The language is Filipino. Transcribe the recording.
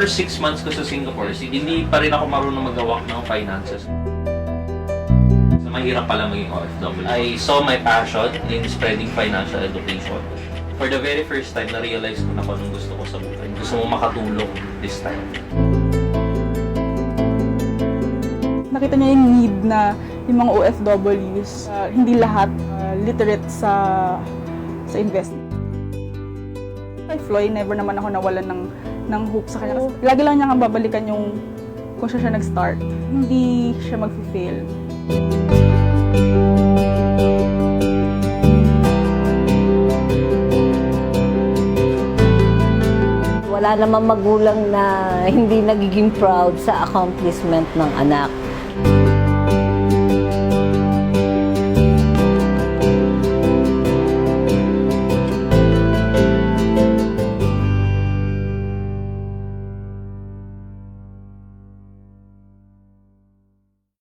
first six months ko sa Singapore, si- hindi pa rin ako marunong magawak ng finances. So, mahirap pala maging OFW. I saw my passion in spreading financial education. For the very first time, na-realize ko na kung anong gusto ko sa buhay. Gusto mo makatulong this time. Nakita niya yung need na yung mga OFWs, uh, hindi lahat uh, literate sa sa investment. Kay Floy, never naman ako nawalan ng, ng hope sa kanya. Kasi lagi lang niya nga babalikan yung kung siya siya nag-start. Hindi siya mag-fail. Wala namang magulang na hindi nagiging proud sa accomplishment ng anak.